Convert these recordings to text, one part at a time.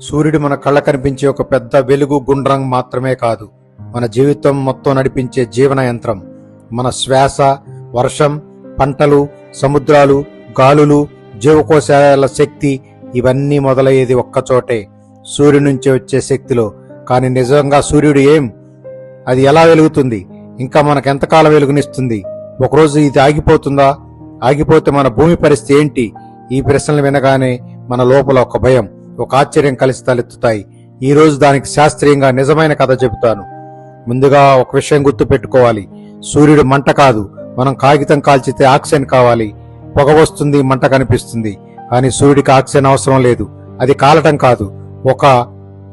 సూర్యుడు మన కళ్ళ కనిపించే ఒక పెద్ద వెలుగు గుండ్రం మాత్రమే కాదు మన జీవితం మొత్తం నడిపించే జీవన యంత్రం మన శ్వాస వర్షం పంటలు సముద్రాలు గాలులు జీవకోశాల శక్తి ఇవన్నీ మొదలయ్యేది ఒక్కచోటే సూర్యుడి నుంచి వచ్చే శక్తిలో. కానీ నిజంగా సూర్యుడు ఏం? అది ఎలా వెలుగుతుంది? ఇంకా మనకెంతకాలం వెలుగునిస్తుంది? ఒకరోజు ఇది ఆగిపోతుందా? ఆగిపోతే మన భూమి పరిస్థితి ఏంటి? ఈ ప్రశ్నలు వినగానే మన లోపల ఒక భయం. ఒక ఆశ్చర్యం కలిసి తలెత్తుతాయి. ఈ రోజు దానికి శాస్త్రీయంగా నిజమైన కథ చెబుతాను. ముందుగా ఒక విషయం గుర్తు పెట్టుకోవాలి సూర్యుడు మంట కాదు మనం కాగితం కాల్చితే ఆక్సిజన్ కావాలి. పొగ వస్తుంది మంట కనిపిస్తుంది. కానీ సూర్యుడికి ఆక్సిజన్ అవసరం లేదు. అది కాలటం కాదు ఒక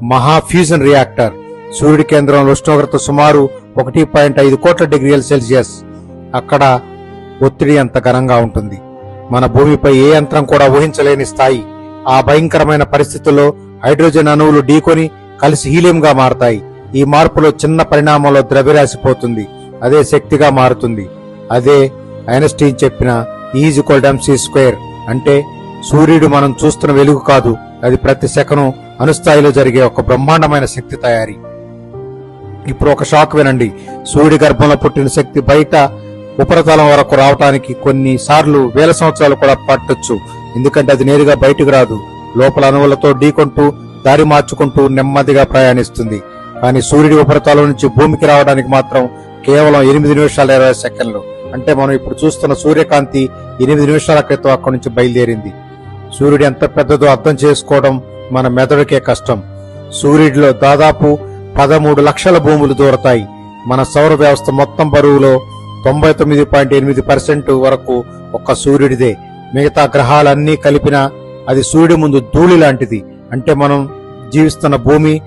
మహా ఫ్యూజన్ రియాక్టర్. సూర్యుడి కేంద్రంలో ఉష్ణోగ్రత సుమారు ఒకటి పాయింట్ ఐదు కోట్ల డిగ్రీల సెల్సియస్. అక్కడ ఒత్తిడి అంత ఘనంగా ఉంటుంది. మన భూమిపై ఏ యంత్రం కూడా ఊహించలేని స్థాయి. ఆ భయంకరమైన పరిస్థితుల్లో హైడ్రోజన్ అణువులు ఢీకొని కలిసి హీలియంగా మారతాయి. ఈ మార్పులో చిన్న పరిణామంలో ద్రవ్యరాశిపోతుంది. అదే శక్తిగా మారుతుంది. అదే ఐన్స్టీన్ చెప్పిన ఈజ్ ఈక్వల్ సి స్క్వేర్ అంటే సూర్యుడు మనం చూస్తున్న వెలుగు కాదు. అది ప్రతి సెకను అనుస్థాయిలో జరిగే ఒక బ్రహ్మాండమైన శక్తి తయారీ. ఇప్పుడు ఒక షాక్ వినండి. సూర్యుడి గర్భంలో పుట్టిన శక్తి బయట ఉపరితలం వరకు రావటానికి కొన్నిసార్లు వేల సంవత్సరాలు కూడా పట్టొచ్చు. ఎందుకంటే అది నేరుగా బయటకు రాదు. లోపల అణువులతో ఢీకొంటూ దారి మార్చుకుంటూ నెమ్మదిగా ప్రయాణిస్తుంది. కానీ సూర్యుడి ఉపరితలం నుంచి భూమికి రావడానికి మాత్రం కేవలం ఎనిమిది నిమిషాల ఇరవై సెకండ్లు. అంటే మనం ఇప్పుడు చూస్తున్న సూర్యకాంతి ఎనిమిది నిమిషాల క్రితం అక్కడి నుంచి బయలుదేరింది. సూర్యుడు ఎంత పెద్దదో అర్థం చేసుకోవడం మన మెదడుకే కష్టం. సూర్యుడిలో దాదాపు పదమూడు లక్షల భూములు దూరతాయి. మన సౌర వ్యవస్థ మొత్తం బరువులో తొంభై తొమ్మిది పాయింట్ ఎనిమిది పర్సెంట్ వరకు ఒక్క సూర్యుడిదే. మిగతా గ్రహాలన్నీ కలిపిన అది సూర్యుడి ముందు ధూళి లాంటిది. అంటే మనం జీవిస్తున్న భూమి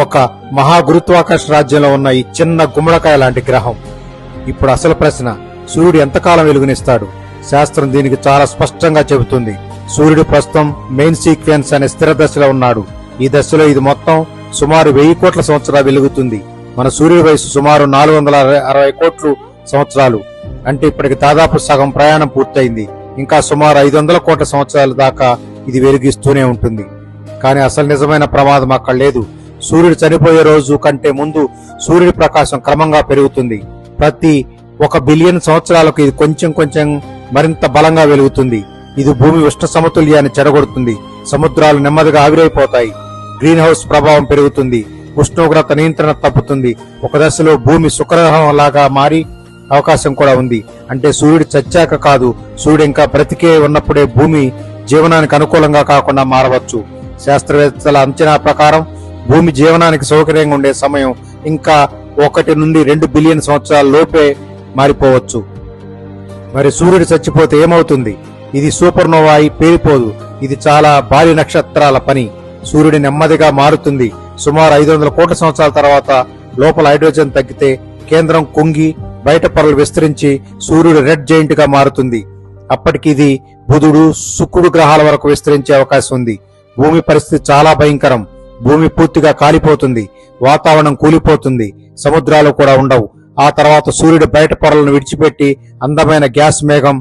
ఒక మహాగురుత్వాకర్ష రాజ్యంలో ఉన్న ఈ చిన్న గుమ్మడికాయ లాంటి గ్రహం. ఇప్పుడు అసలు ప్రశ్న సూర్యుడు ఎంతకాలం వెలుగునిస్తాడు? శాస్త్రం దీనికి చాలా స్పష్టంగా చెబుతుంది. సూర్యుడు ప్రస్తుతం మెయిన్ సీక్వెన్స్ అనే స్థిర దశలో ఉన్నాడు. ఈ దశలో ఇది మొత్తం సుమారు వెయ్యి కోట్ల సంవత్సరాలు వెలుగుతుంది. మన సూర్యుడి వయసు సుమారు నాలుగు వందల అరవై కోట్లు సంవత్సరాలు. అంటే ఇప్పటికి దాదాపు సగం ప్రయాణం పూర్తయింది. ఇంకా సుమారు ఐదు వందల కోట్ల సంవత్సరాల దాకా ఇది వెలిగిస్తూనే ఉంటుంది. కానీ అసలు నిజమైన ప్రమాదం అక్కడ లేదు. సూర్యుడు చనిపోయే రోజు కంటే ముందు సూర్యుడి ప్రకాశం క్రమంగా పెరుగుతుంది. ప్రతి ఒక బిలియన్ సంవత్సరాలకు ఇది కొంచెం కొంచెం మరింత బలంగా వెలుగుతుంది. ఇది భూమి ఉష్ణ సమతుల్యాన్ని చెడగొడుతుంది. సముద్రాలు నెమ్మదిగా ఆవిరైపోతాయి. గ్రీన్ హౌస్ ప్రభావం పెరుగుతుంది. ఉష్ణోగ్రత నియంత్రణ తప్పుతుంది. ఒక దశలో భూమి శుక్రగ్రహం లాగా మారి అవకాశం కూడా ఉంది. అంటే సూర్యుడు చచ్చాక కాదు సూర్యుడు ఇంకా బ్రతికే ఉన్నప్పుడే భూమి జీవనానికి అనుకూలంగా కాకుండా మారవచ్చు. శాస్త్రవేత్తల అంచనా ప్రకారం భూమి జీవనానికి సౌకర్యంగా ఉండే సమయం ఇంకా ఒకటి నుండి రెండు బిలియన్ సంవత్సరాల లోపే మారిపోవచ్చు. మరి సూర్యుడు చచ్చిపోతే ఏమవుతుంది? ఇది సూపర్ నోవా అయి పేలిపోదు. ఇది చాలా భారీ నక్షత్రాల పని. సూర్యుడు నెమ్మదిగా మారుతుంది. సుమారు ఐదు వందల కోట్ల సంవత్సరాల తర్వాత లోపల హైడ్రోజన్ తగ్గితే కేంద్రం కుంగి బయట పొరలు విస్తరించి సూర్యుడు రెడ్ జైంట్గా మారుతుంది. అప్పటికి ఇది బుధుడు శుక్రుడు గ్రహాల వరకు విస్తరించే అవకాశం ఉంది. భూమి పరిస్థితి చాలా భయంకరం. భూమి పూర్తిగా కాలిపోతుంది. వాతావరణం కూలిపోతుంది. సముద్రాలు కూడా ఉండవు. ఆ తర్వాత సూర్యుడు బయట పొరలను విడిచిపెట్టి అందమైన గ్యాస్ మేఘం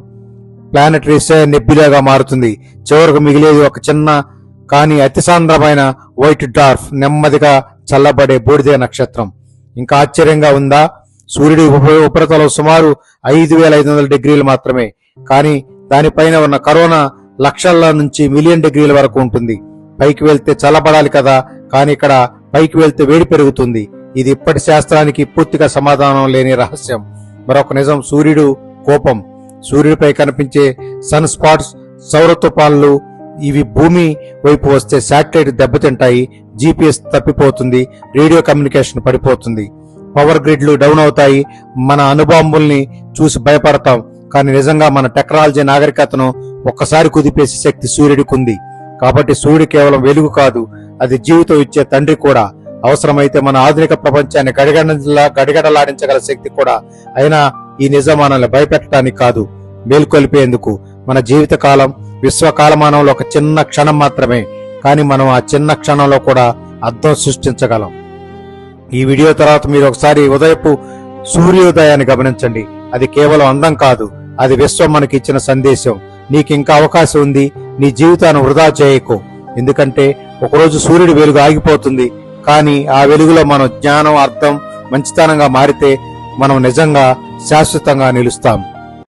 ప్లానటరీ నెబ్బిలాగా మారుతుంది. చివరకు మిగిలేది ఒక చిన్న కానీ అతి సాంద్రమైన వైట్ డార్ఫ్ నెమ్మదిగా చల్లబడే బూడిద నక్షత్రం. ఇంకా ఆశ్చర్యంగా ఉందా? సూర్యుడి ఉప- ఉపరితలం సుమారు ఐదు వేల ఐదు వందల డిగ్రీలు మాత్రమే. కానీ దానిపైన ఉన్న కరోనా లక్షల నుంచి మిలియన్ డిగ్రీల వరకు ఉంటుంది. పైకి వెళ్తే చల్లబడాలి కదా కానీ ఇక్కడ పైకి వెళ్తే వేడి పెరుగుతుంది. ఇది ఇప్పటి శాస్త్రానికి పూర్తిగా సమాధానం లేని రహస్యం. మరొక నిజం సూర్యుడు కోపం. సూర్యుడిపై కనిపించే సన్ స్పాట్స్ సౌర తుపాన్లు ఇవి భూమి వైపు వస్తే శాటిలైట్ దెబ్బతింటాయి జీపీఎస్ తప్పిపోతుంది రేడియో కమ్యూనికేషన్ పడిపోతుంది. పవర్ గ్రిడ్లు డౌన్ అవుతాయి. మన అనుబాంబుల్ని చూసి భయపడతాం. కానీ నిజంగా మన టెక్నాలజీ నాగరికతను ఒక్కసారి కుదిపేసే శక్తి సూర్యుడికి ఉంది. కాబట్టి సూర్యుడు కేవలం వెలుగు కాదు అది జీవితం ఇచ్చే తండ్రి కూడా. అవసరమైతే మన ఆధునిక ప్రపంచాన్ని గడిగడలా గడిగడలాడించగల శక్తి కూడా. అయినా ఈ నిజం మనల్ని భయపెట్టడానికి కాదు మేల్కొల్పేందుకు. మన జీవితకాలం విశ్వకాలమానంలో ఒక చిన్న క్షణం మాత్రమే. కానీ మనం ఆ చిన్న క్షణంలో కూడా అర్థం సృష్టించగలం. ఈ వీడియో తర్వాత మీరు ఒకసారి ఉదయపు సూర్యోదయాన్ని గమనించండి. అది కేవలం అందం కాదు అది విశ్వం మనకి ఇచ్చిన సందేశం. నీకు ఇంకా అవకాశం ఉంది నీ జీవితాన్ని వృధా చేయకు. ఎందుకంటే ఒకరోజు సూర్యుడి వెలుగు ఆగిపోతుంది కానీ ఆ వెలుగులో మనం జ్ఞానం అర్థం మంచితనంగా మారితే మనం నిజంగా శాశ్వతంగా నిలుస్తాం.